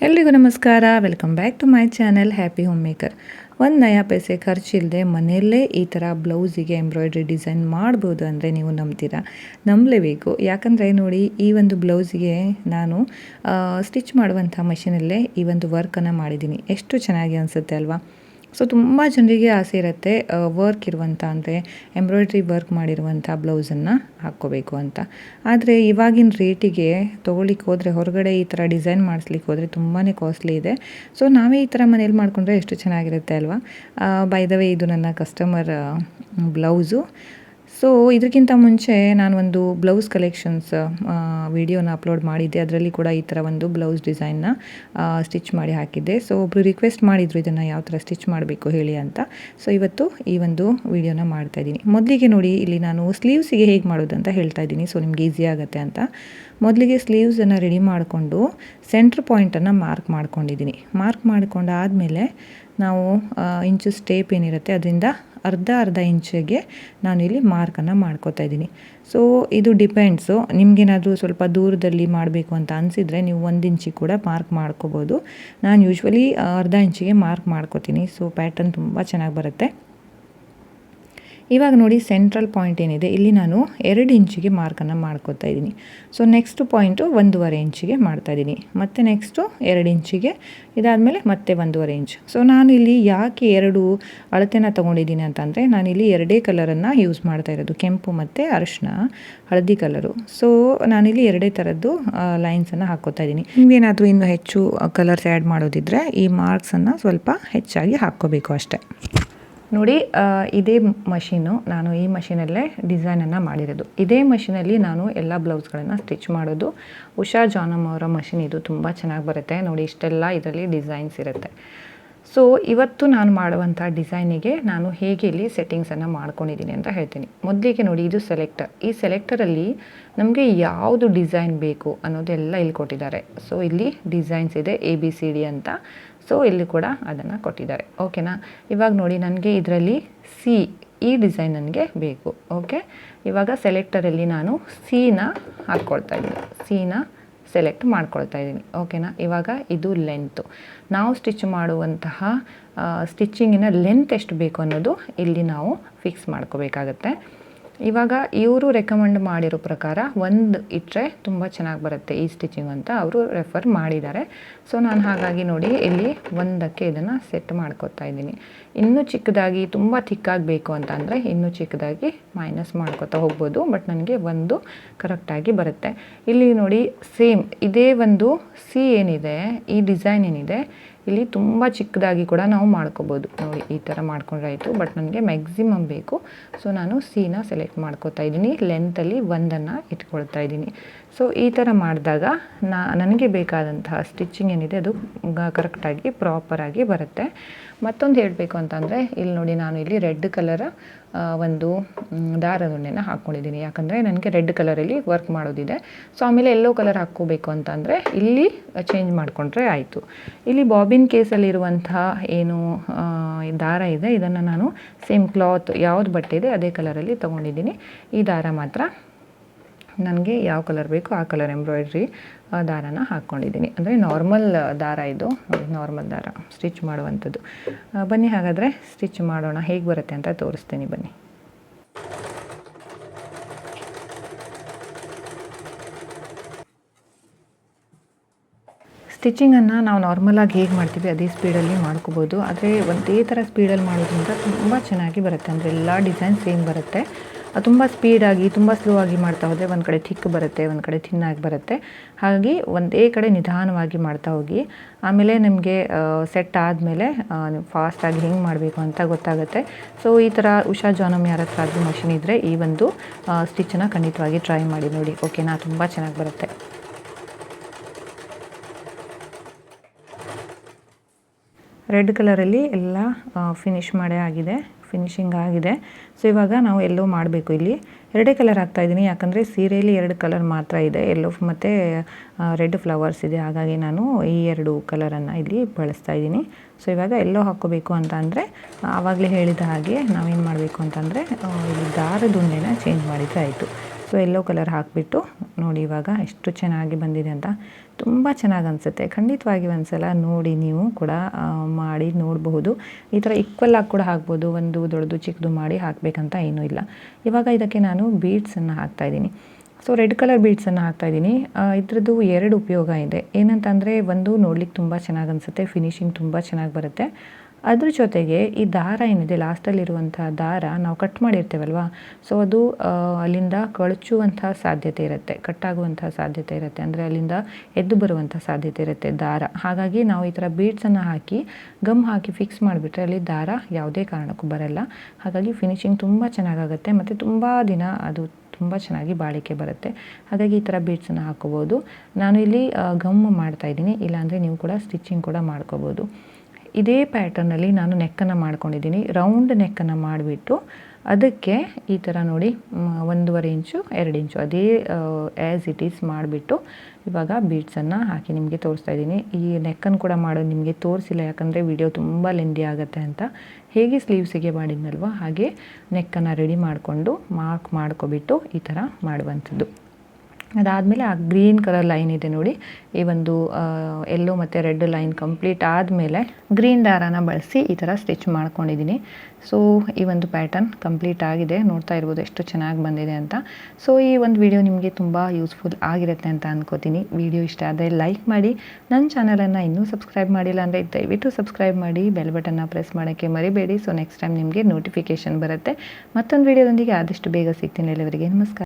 ಎಲ್ರಿಗೂ ನಮಸ್ಕಾರ. Welcome back to my channel happy home maker ಒಂದು ನಯಾ ಪೈಸೆ ಖರ್ಚಿಲ್ಲದೆ ಮನೆಯಲ್ಲೇ ಈ ಥರ ಬ್ಲೌಸಿಗೆ ಎಂಬ್ರಾಯ್ಡ್ರಿ ಡಿಸೈನ್ ಮಾಡ್ಬೋದು ಅಂದರೆ ನೀವು ನಂಬ್ತೀರಾ? ನಂಬಲೇಬೇಕು. ಯಾಕಂದರೆ ನೋಡಿ, ಈ ಒಂದು ಬ್ಲೌಸಿಗೆ ನಾನು ಸ್ಟಿಚ್ ಮಾಡುವಂಥ ಮಷೀನಲ್ಲೇ ಈ ಒಂದು ವರ್ಕನ್ನು ಮಾಡಿದ್ದೀನಿ. ಎಷ್ಟು ಚೆನ್ನಾಗಿ ಅನಿಸುತ್ತೆ ಅಲ್ವಾ? ಸೊ ತುಂಬ ಜನರಿಗೆ ಆಸೆ ಇರುತ್ತೆ ವರ್ಕ್ ಇರುವಂಥ ಅಂದರೆ ಎಂಬ್ರಾಯ್ಡ್ರಿ ವರ್ಕ್ ಮಾಡಿರುವಂಥ ಬ್ಲೌಸನ್ನು ಹಾಕ್ಕೋಬೇಕು ಅಂತ. ಆದರೆ ಇವಾಗಿನ ರೇಟಿಗೆ ತೊಗೊಳಿಕ್ಕೆ ಹೋದರೆ, ಹೊರಗಡೆ ಈ ಥರ ಡಿಸೈನ್ ಮಾಡಿಸ್ಲಿಕ್ಕೆ ಹೋದರೆ ತುಂಬಾ ಕಾಸ್ಟ್ಲಿ ಇದೆ. ಸೊ ನಾವೇ ಈ ಥರ ಮನೇಲಿ ಮಾಡಿಕೊಂಡ್ರೆ ಎಷ್ಟು ಚೆನ್ನಾಗಿರುತ್ತೆ ಅಲ್ವಾ? ಬೈ ದ ವೇ ಇದು ನನ್ನ ಕಸ್ಟಮರ್ ಬ್ಲೌಸು ಸೊ ಇದಕ್ಕಿಂತ ಮುಂಚೆ ನಾನು ಒಂದು ಬ್ಲೌಸ್ ಕಲೆಕ್ಷನ್ಸ್ ವಿಡಿಯೋನ ಅಪ್ಲೋಡ್ ಮಾಡಿದ್ದೆ. ಅದರಲ್ಲಿ ಕೂಡ ಈ ಥರ ಒಂದು ಬ್ಲೌಸ್ ಡಿಸೈನ್ನ ಸ್ಟಿಚ್ ಮಾಡಿ ಹಾಕಿದ್ದೆ. ಸೊ ಒಬ್ಬರು ರಿಕ್ವೆಸ್ಟ್ ಮಾಡಿದರು ಇದನ್ನು ಯಾವ ಥರ ಸ್ಟಿಚ್ ಮಾಡಬೇಕು ಹೇಳಿ ಅಂತ. ಸೊ ಇವತ್ತು ಈ ಒಂದು ವಿಡಿಯೋನ ಮಾಡ್ತಾ ಇದ್ದೀನಿ. ಮೊದಲಿಗೆ ನೋಡಿ, ಇಲ್ಲಿ ನಾನು ಸ್ಲೀವ್ಸಿಗೆ ಹೇಗೆ ಮಾಡೋದು ಅಂತ ಹೇಳ್ತಾ ಇದ್ದೀನಿ. ಸೊ ನಿಮ್ಗೆ ಈಸಿ ಆಗುತ್ತೆ ಅಂತ. ಮೊದಲಿಗೆ ಸ್ಲೀವ್ಸನ್ನು ರೆಡಿ ಮಾಡಿಕೊಂಡು ಸೆಂಟ್ರ್ ಪಾಯಿಂಟನ್ನು ಮಾರ್ಕ್ ಮಾಡ್ಕೊಂಡಿದ್ದೀನಿ. ಮಾರ್ಕ್ ಮಾಡ್ಕೊಂಡಾದಮೇಲೆ ನಾವು ಇಂಚು ಸ್ಟೇಪ್ ಏನಿರುತ್ತೆ, ಅದರಿಂದ ಅರ್ಧ ಅರ್ಧ ಇಂಚಿಗೆ ನಾನು ಇಲ್ಲಿ ಮಾರ್ಕನ್ನು ಮಾಡ್ಕೋತಾ ಇದ್ದೀನಿ. ಸೊ ಇದು ಡಿಪೆಂಡ್ಸು ನಿಮಗೇನಾದರೂ ಸ್ವಲ್ಪ ದೂರದಲ್ಲಿ ಮಾಡಬೇಕು ಅಂತ ಅನಿಸಿದರೆ ನೀವು ಒಂದು ಇಂಚಿ ಕೂಡ ಮಾರ್ಕ್ ಮಾಡ್ಕೋಬೋದು. ನಾನು ಯೂಶ್ವಲಿ ಅರ್ಧ ಇಂಚಿಗೆ ಮಾರ್ಕ್ ಮಾಡ್ಕೋತೀನಿ. ಸೊ ಪ್ಯಾಟರ್ನ್ ತುಂಬ ಚೆನ್ನಾಗಿ ಬರುತ್ತೆ. ಇವಾಗ ನೋಡಿ ಸೆಂಟ್ರಲ್ ಪಾಯಿಂಟ್ ಏನಿದೆ. ಇಲ್ಲಿ ನಾನು ಎರಡು ಇಂಚಿಗೆ ಮಾರ್ಕನ್ನು ಮಾಡ್ಕೋತಾ ಇದ್ದೀನಿ. ಸೊ ನೆಕ್ಸ್ಟ್ ಪಾಯಿಂಟು ಒಂದೂವರೆ ಇಂಚಿಗೆ ಮಾಡ್ತಾ ಇದ್ದೀನಿ. ಮತ್ತು ನೆಕ್ಸ್ಟು ಎರಡು ಇಂಚಿಗೆ ಇದಾದಮೇಲೆ ಮತ್ತೆ ಒಂದೂವರೆ ಇಂಚ್. ಸೊ ನಾನು ಇಲ್ಲಿ ಯಾಕೆ ಎರಡು ಅಳತೆನ ತೊಗೊಂಡಿದ್ದೀನಿ ಅಂತಂದರೆ ನಾನಿಲ್ಲಿ ಎರಡೇ ಕಲರನ್ನು ಯೂಸ್ ಮಾಡ್ತಾ ಇರೋದು. ಕೆಂಪು ಮತ್ತು ಅರಿಶಿನ, ಹಳದಿ ಕಲರು ಸೊ ನಾನಿಲ್ಲಿ ಎರಡೇ ಥರದ್ದು ಲೈನ್ಸನ್ನು ಹಾಕ್ಕೋತಾ ಇದ್ದೀನಿ. ನಿಮಗೇನಾದರೂ ಇನ್ನೂ ಹೆಚ್ಚು ಕಲರ್ಸ್ ಆ್ಯಡ್ ಮಾಡೋದಿದ್ದರೆ ಈ ಮಾರ್ಕ್ಸನ್ನು ಸ್ವಲ್ಪ ಹೆಚ್ಚಾಗಿ ಹಾಕ್ಕೋಬೇಕು ಅಷ್ಟೇ. ನೋಡಿ ಇದೇ ಮಷೀನು ನಾನು ಈ ಮಷೀನಲ್ಲೇ ಡಿಸೈನನ್ನು ಮಾಡಿರೋದು. ಇದೇ ಮಷೀನಲ್ಲಿ ನಾನು ಎಲ್ಲ ಬ್ಲೌಸ್ಗಳನ್ನು ಸ್ಟಿಚ್ ಮಾಡೋದು. ಉಷಾ ಜಾನಮ್ ಅವರ ಮಷಿನ್ ಇದು ತುಂಬ ಚೆನ್ನಾಗಿ ಬರುತ್ತೆ. ನೋಡಿ, ಇಷ್ಟೆಲ್ಲ ಇದರಲ್ಲಿ ಡಿಸೈನ್ಸ್ ಇರುತ್ತೆ. ಸೊ, ಇವತ್ತು ನಾನು ಮಾಡುವಂಥ ಡಿಸೈನಿಗೆ ನಾನು ಹೇಗೆ ಇಲ್ಲಿ ಸೆಟ್ಟಿಂಗ್ಸನ್ನು ಮಾಡ್ಕೊಂಡಿದ್ದೀನಿ ಅಂತ ಹೇಳ್ತೀನಿ. ಮೊದಲಿಗೆ ನೋಡಿ, ಇದು ಸೆಲೆಕ್ಟರ್. ಈ ಸೆಲೆಕ್ಟರಲ್ಲಿ ನಮಗೆ ಯಾವುದು ಡಿಸೈನ್ ಬೇಕು ಅನ್ನೋದೆಲ್ಲ ಇಲ್ಲಿ ಕೊಟ್ಟಿದ್ದಾರೆ. ಸೊ, ಇಲ್ಲಿ ಡಿಸೈನ್ಸ್ ಇದೆ ಎ ಬಿ ಸಿ ಡಿ ಅಂತ. ಸೊ ಇಲ್ಲಿ ಕೂಡ ಅದನ್ನು ಕೊಟ್ಟಿದ್ದಾರೆ. ಓಕೆನಾ ಇವಾಗ ನೋಡಿ, ನನಗೆ ಇದರಲ್ಲಿ ಸಿ ಈ ಡಿಸೈನ್ ನನಗೆ ಬೇಕು. ಓಕೆ ಇವಾಗ ಸೆಲೆಕ್ಟರಲ್ಲಿ ನಾನು ಸೀನ ಹಾಕ್ಕೊಳ್ತಾ ಇದ್ದೀನಿ. ಸೀನ ಸೆಲೆಕ್ಟ್ ಮಾಡ್ಕೊಳ್ತಾ ಇದ್ದೀನಿ. ಓಕೆನಾ ಇವಾಗ ಇದು ಲೆಂತು ನಾವು ಸ್ಟಿಚ್ ಮಾಡುವಂತಹ ಸ್ಟಿಚ್ಚಿಂಗಿನ ಲೆಂತ್ ಎಷ್ಟು ಬೇಕು ಅನ್ನೋದು ಇಲ್ಲಿ ನಾವು ಫಿಕ್ಸ್ ಮಾಡ್ಕೋಬೇಕಾಗತ್ತೆ. ಇವಾಗ ಇವರು ರೆಕಮೆಂಡ್ ಮಾಡಿರೋ ಪ್ರಕಾರ ಒಂದು ಇಟ್ಟರೆ ತುಂಬ ಚೆನ್ನಾಗಿ ಬರುತ್ತೆ ಈ ಸ್ಟಿಚಿಂಗ್ ಅಂತ ಅವರು ರೆಫರ್ ಮಾಡಿದ್ದಾರೆ. ಸೊ ನಾನು ಹಾಗಾಗಿ ನೋಡಿ ಇಲ್ಲಿ ಒಂದಕ್ಕೆ ಇದನ್ನು ಸೆಟ್ ಮಾಡ್ಕೊತಾ ಇದ್ದೀನಿ. ಇನ್ನೂ ಚಿಕ್ಕದಾಗಿ ತುಂಬ ಥಿಕ್ಕಾಗಬೇಕು ಅಂತ ಅಂದರೆ ಇನ್ನೂ ಚಿಕ್ಕದಾಗಿ ಮೈನಸ್ ಮಾಡ್ಕೊತಾ ಹೋಗ್ಬೋದು ಬಟ್ ನನಗೆ ಒಂದು ಕರೆಕ್ಟಾಗಿ ಬರುತ್ತೆ. ಇಲ್ಲಿ ನೋಡಿ ಸೇಮ್ ಇದೇ ಒಂದು ಸಿ ಏನಿದೆ, ಈ ಡಿಸೈನ್ ಏನಿದೆ ಇಲ್ಲಿ ತುಂಬ ಚಿಕ್ಕದಾಗಿ ಕೂಡ ನಾವು ಮಾಡ್ಕೋಬೋದು. ನೋಡಿ, ಈ ಥರ ಮಾಡ್ಕೊಂಡ್ರೆ ಆಯಿತು ಬಟ್ ನನಗೆ ಮ್ಯಾಕ್ಸಿಮಮ್ ಬೇಕು. ಸೊ ನಾನು ಸೀನ ಸೆಲೆಕ್ಟ್ ಮಾಡ್ಕೋತಾ ಇದ್ದೀನಿ. ಲೆಂತಲ್ಲಿ ಒಂದನ್ನು ಇಟ್ಕೊಳ್ತಾ ಇದ್ದೀನಿ. ಸೊ ಈ ಥರ ಮಾಡಿದಾಗ ನಾ, ನನಗೆ ಬೇಕಾದಂತಹ ಸ್ಟಿಚ್ಚಿಂಗ್ ಏನಿದೆ, ಅದು ಕರೆಕ್ಟಾಗಿ ಪ್ರಾಪರಾಗಿ ಬರುತ್ತೆ. ಮತ್ತೊಂದು ಹೇಳಬೇಕು ಅಂತಂದರೆ, ಇಲ್ಲಿ ನೋಡಿ ನಾನು ಇಲ್ಲಿ ರೆಡ್ ಕಲರ ಒಂದು ದಾರದ ಹಾಕ್ಕೊಂಡಿದ್ದೀನಿ. ಯಾಕಂದರೆ ನನಗೆ ರೆಡ್ ಕಲರಲ್ಲಿ ವರ್ಕ್ ಮಾಡೋದಿದೆ. ಸೊ, ಆಮೇಲೆ ಎಲ್ಲೋ ಕಲರ್ ಹಾಕ್ಕೋಬೇಕು ಅಂತಂದರೆ, ಇಲ್ಲಿ ಚೇಂಜ್ ಮಾಡಿಕೊಂಡ್ರೆ ಆಯಿತು. ಇಲ್ಲಿ ಬಾಬಿನ್ ಕೇಸಲ್ಲಿರುವಂಥ ಏನು ದಾರ ಇದೆ, ಇದನ್ನು ನಾನು ಸೇಮ್ ಕ್ಲಾತ್ ಯಾವುದು ಬಟ್ಟೆ ಇದೆ, ಅದೇ ಕಲರಲ್ಲಿ ತೊಗೊಂಡಿದ್ದೀನಿ. ಈ ದಾರ ಮಾತ್ರ ನನಗೆ ಯಾವ ಕಲರ್ ಬೇಕು ಆ ಕಲರ್ ಎಂಬ್ರಾಯ್ಡ್ರಿ ದಾರನ ಹಾಕ್ಕೊಂಡಿದ್ದೀನಿ. ಅಂದರೆ ನಾರ್ಮಲ್ ದಾರ ಇದು. ನೋಡಿ ನಾರ್ಮಲ್ ದಾರ. ಸ್ಟಿಚ್ ಮಾಡುವಂಥದ್ದು. ಬನ್ನಿ ಹಾಗಾದರೆ ಸ್ಟಿಚ್ ಮಾಡೋಣ. ಹೇಗೆ ಬರುತ್ತೆ ಅಂತ ತೋರಿಸ್ತೀನಿ ಬನ್ನಿ. ಸ್ಟಿಚಿಂಗನ್ನು ನಾವು ನಾರ್ಮಲಾಗಿ ಹೇಗೆ ಮಾಡ್ತೀವಿ ಅದೇ ಸ್ಪೀಡಲ್ಲಿ ಮಾಡ್ಕೋಬೋದು. ಆದರೆ ಒಂದೇ ಥರ ಸ್ಪೀಡಲ್ಲಿ ಮಾಡೋದ್ರಿಂದ ತುಂಬ ಚೆನ್ನಾಗಿ ಬರುತ್ತೆ. ಅಂದರೆ ಎಲ್ಲ ಡಿಸೈನ್ ಸೇಮ್ ಬರುತ್ತೆ. ತುಂಬ ಸ್ಪೀಡಾಗಿ ತುಂಬ ಸ್ಲೋ ಆಗಿ ಮಾಡ್ತಾ ಹೋದರೆ ಒಂದು ಕಡೆ ಥಿಕ್ ಬರುತ್ತೆ, ಒಂದು ಕಡೆ ಥಿನ್ನಾಗಿ ಬರುತ್ತೆ. ಹಾಗಾಗಿ ಒಂದೇ ಕಡೆ ನಿಧಾನವಾಗಿ ಮಾಡ್ತಾ ಹೋಗಿ. ಆಮೇಲೆ ನಿಮಗೆ ಸೆಟ್ ಆದಮೇಲೆ ಫಾಸ್ಟಾಗಿ ಹೆಂಗೆ ಮಾಡಬೇಕು ಅಂತ ಗೊತ್ತಾಗುತ್ತೆ. ಸೊ ಈ ಥರ ಉಷಾ ಜಾನಮ್ ಯಾರ ಹತ್ರ ಆದರೂ ಮಷಿನ್ ಇದ್ದರೆ ಈ ಒಂದು ಸ್ಟಿಚ್ಚನ್ನು ಖಂಡಿತವಾಗಿ ಟ್ರೈ ಮಾಡಿ ನೋಡಿ. ಓಕೆನಾ ತುಂಬ ಚೆನ್ನಾಗಿ ಬರುತ್ತೆ. ರೆಡ್ ಕಲರಲ್ಲಿ ಎಲ್ಲ ಫಿನಿಶ್ ಮಾಡೇ ಆಗಿದೆ. ಫಿನಿಶಿಂಗ್ ಆಗಿದೆ. ಸೊ ಇವಾಗ ನಾವು ಎಲ್ಲೋ ಮಾಡಬೇಕು ಇಲ್ಲಿ. ಎರಡೇ ಕಲರ್ ಹಾಕ್ತಾಯಿದ್ದೀನಿ ಯಾಕಂದರೆ ಸೀರೆಯಲ್ಲಿ ಎರಡು ಕಲರ್ ಮಾತ್ರ ಇದೆ. ಎಲ್ಲೋ ಮತ್ತು ರೆಡ್ ಫ್ಲವರ್ಸ್ ಇದೆ. ಹಾಗಾಗಿ ನಾನು ಈ ಎರಡು ಕಲರನ್ನು ಇಲ್ಲಿ ಬಳಸ್ತಾ ಇದ್ದೀನಿ. ಸೊ ಇವಾಗ ಎಲ್ಲೋ ಹಾಕ್ಕೋಬೇಕು ಅಂತ ಅಂದರೆ, ಆವಾಗಲೇ ಹೇಳಿದ ಹಾಗೆ ನಾವೇನು ಮಾಡಬೇಕು ಅಂತಂದರೆ ಇಲ್ಲಿ ದಾರದ ಉಂಡೆನ ಚೇಂಜ್ ಮಾಡಿದರೆ ಆಯಿತು. ಸೊ ಎಲ್ಲೋ ಕಲರ್ ಹಾಕಿಬಿಟ್ಟು ನೋಡಿ ಇವಾಗ ಎಷ್ಟು ಚೆನ್ನಾಗಿ ಬಂದಿದೆ ಅಂತ. ತುಂಬ ಚೆನ್ನಾಗಿ ಅನಿಸುತ್ತೆ. ಖಂಡಿತವಾಗಿ ಒಂದ್ಸಲ ನೋಡಿ ನೀವು ಕೂಡ ಮಾಡಿ ನೋಡಬಹುದು. ಈ ಥರ ಈಕ್ವಲ್ ಆಗಿ ಕೂಡ ಹಾಕ್ಬೋದು. ಒಂದು ದೊಡ್ಡದು ಚಿಕ್ಕದು ಮಾಡಿ ಹಾಕಬೇಕಂತ ಏನೂ ಇಲ್ಲ. ಇವಾಗ ಇದಕ್ಕೆ ನಾನು ಬೀಡ್ಸನ್ನು ಹಾಕ್ತಾಯಿದ್ದೀನಿ ಸೊ ರೆಡ್ ಕಲರ್ ಬೀಡ್ಸನ್ನು ಹಾಕ್ತಾಯಿದ್ದೀನಿ ಇದ್ರದ್ದು ಎರಡು ಉಪಯೋಗ ಇದೆ. ಏನಂತಂದರೆ, ಒಂದು ನೋಡ್ಲಿಕ್ಕೆ ತುಂಬ ಚೆನ್ನಾಗಿ ಅನಿಸುತ್ತೆ. ಫಿನಿಶಿಂಗ್ ತುಂಬ ಚೆನ್ನಾಗಿ ಬರುತ್ತೆ. ಅದ್ರ ಜೊತೆಗೆ ಈ ದಾರ ಏನಿದೆ ಲಾಸ್ಟಲ್ಲಿರುವಂಥ ದಾರ ನಾವು ಕಟ್ ಮಾಡಿರ್ತೇವಲ್ವಾ? ಸೊ ಅದು ಅಲ್ಲಿಂದ ಕಳಚುವಂಥ ಸಾಧ್ಯತೆ ಇರುತ್ತೆ ಕಟ್ಟಾಗುವಂಥ ಸಾಧ್ಯತೆ ಇರುತ್ತೆ. ಅಂದರೆ ಅಲ್ಲಿಂದ ಎದ್ದು ಬರುವಂಥ ಸಾಧ್ಯತೆ ಇರುತ್ತೆ ದಾರ. ಹಾಗಾಗಿ ನಾವು ಈ ಥರ ಬೀಡ್ಸನ್ನು ಹಾಕಿ ಗಮ್ ಹಾಕಿ ಫಿಕ್ಸ್ ಮಾಡಿಬಿಟ್ರೆ ಅಲ್ಲಿ ದಾರ ಯಾವುದೇ ಕಾರಣಕ್ಕೂ ಬರಲ್ಲ. ಹಾಗಾಗಿ ಫಿನಿಶಿಂಗ್ ತುಂಬ ಚೆನ್ನಾಗಾಗುತ್ತೆ ಮತ್ತು ತುಂಬ ದಿನ ಅದು ತುಂಬ ಚೆನ್ನಾಗಿ ಬಾಳಿಕೆ ಬರುತ್ತೆ. ಹಾಗಾಗಿ ಈ ಥರ ಬೀಡ್ಸನ್ನು ಹಾಕೋಬೋದು. ನಾನು ಇಲ್ಲಿ ಗಮ್ ಮಾಡ್ತಾಯಿದ್ದೀನಿ ಇಲ್ಲಾಂದರೆ ನೀವು ಕೂಡ ಸ್ಟಿಚಿಂಗ್ ಕೂಡ ಮಾಡ್ಕೋಬೋದು. ಇದೇ ಪ್ಯಾಟರ್ನಲ್ಲಿ ನಾನು ನೆಕ್ಕನ್ನು ಮಾಡ್ಕೊಂಡಿದ್ದೀನಿ. ರೌಂಡ್ ನೆಕ್ಕನ್ನು ಮಾಡಿಬಿಟ್ಟು ಅದಕ್ಕೆ ಈ ಥರ ನೋಡಿ ಒಂದೂವರೆ ಇಂಚು, ಎರಡು ಇಂಚು, ಅದೇ ಆ್ಯಸ್ ಇಟ್ ಈಸ್ ಮಾಡಿಬಿಟ್ಟು ಇವಾಗ ಬೀಡ್ಸನ್ನು ಹಾಕಿ ನಿಮಗೆ ತೋರಿಸ್ತಾ ಇದ್ದೀನಿ. ಈ ನೆಕ್ಕನ್ನು ಕೂಡ ಮಾಡೋದು ನಿಮಗೆ ತೋರಿಸಿಲ್ಲ, ಯಾಕಂದರೆ ವಿಡಿಯೋ ತುಂಬ ಲೆಂದಿ ಆಗುತ್ತೆ ಅಂತ. ಹೇಗೆ ಸ್ಲೀವ್ಸಿಗೆ ಮಾಡಿದ್ನಲ್ವ? ಹಾಗೆ ನೆಕ್ಕನ್ನು ರೆಡಿ ಮಾಡಿಕೊಂಡು ಮಾರ್ಕ್ ಮಾಡ್ಕೊಬಿಟ್ಟು ಈ ಥರ ಮಾಡುವಂಥದ್ದು. ಅದಾದಮೇಲೆ ಆ ಗ್ರೀನ್ ಕಲರ್ ಲೈನ್ ಇದೆ ನೋಡಿ. ಈ ಒಂದು ಎಲ್ಲೋ ಮತ್ತು ರೆಡ್ ಲೈನ್ ಕಂಪ್ಲೀಟ್ ಆದಮೇಲೆ ಗ್ರೀನ್ ದಾರಾನ ಬಳಸಿ ಈ ಥರ ಸ್ಟಿಚ್ ಮಾಡ್ಕೊಂಡಿದ್ದೀನಿ. ಸೊ ಈ ಒಂದು ಪ್ಯಾಟರ್ನ್ ಕಂಪ್ಲೀಟ್ ಆಗಿದೆ. ನೋಡ್ತಾ ಇರ್ಬೋದು ಎಷ್ಟು ಚೆನ್ನಾಗಿ ಬಂದಿದೆ ಅಂತ. ಸೊ ಈ ಒಂದು ವಿಡಿಯೋ ನಿಮಗೆ ತುಂಬ ಯೂಸ್ಫುಲ್ ಆಗಿರುತ್ತೆ ಅಂತ ಅಂದ್ಕೋತೀನಿ ವಿಡಿಯೋ ಇಷ್ಟ ಆದರೆ ಲೈಕ್ ಮಾಡಿ. ನನ್ನ ಚಾನಲನ್ನು ಇನ್ನೂ ಸಬ್ಸ್ಕ್ರೈಬ್ ಮಾಡಿಲ್ಲ ಅಂದರೆ ದಯವಿಟ್ಟು ಸಬ್ಸ್ಕ್ರೈಬ್ ಮಾಡಿ. ಬೆಲ್ ಬಟನ್ನ ಪ್ರೆಸ್ ಮಾಡೋಕ್ಕೆ ಮರಿಬೇಡಿ. ಸೊ ನೆಕ್ಸ್ಟ್ ಟೈಮ್ ನಿಮಗೆ ನೋಟಿಫಿಕೇಷನ್ ಬರುತ್ತೆ. ಮತ್ತೊಂದು ವಿಡಿಯೋದೊಂದಿಗೆ ಆದಷ್ಟು ಬೇಗ ಸಿಗ್ತೀನಿ ಎಲ್ಲವರಿಗೆ ನಮಸ್ಕಾರ.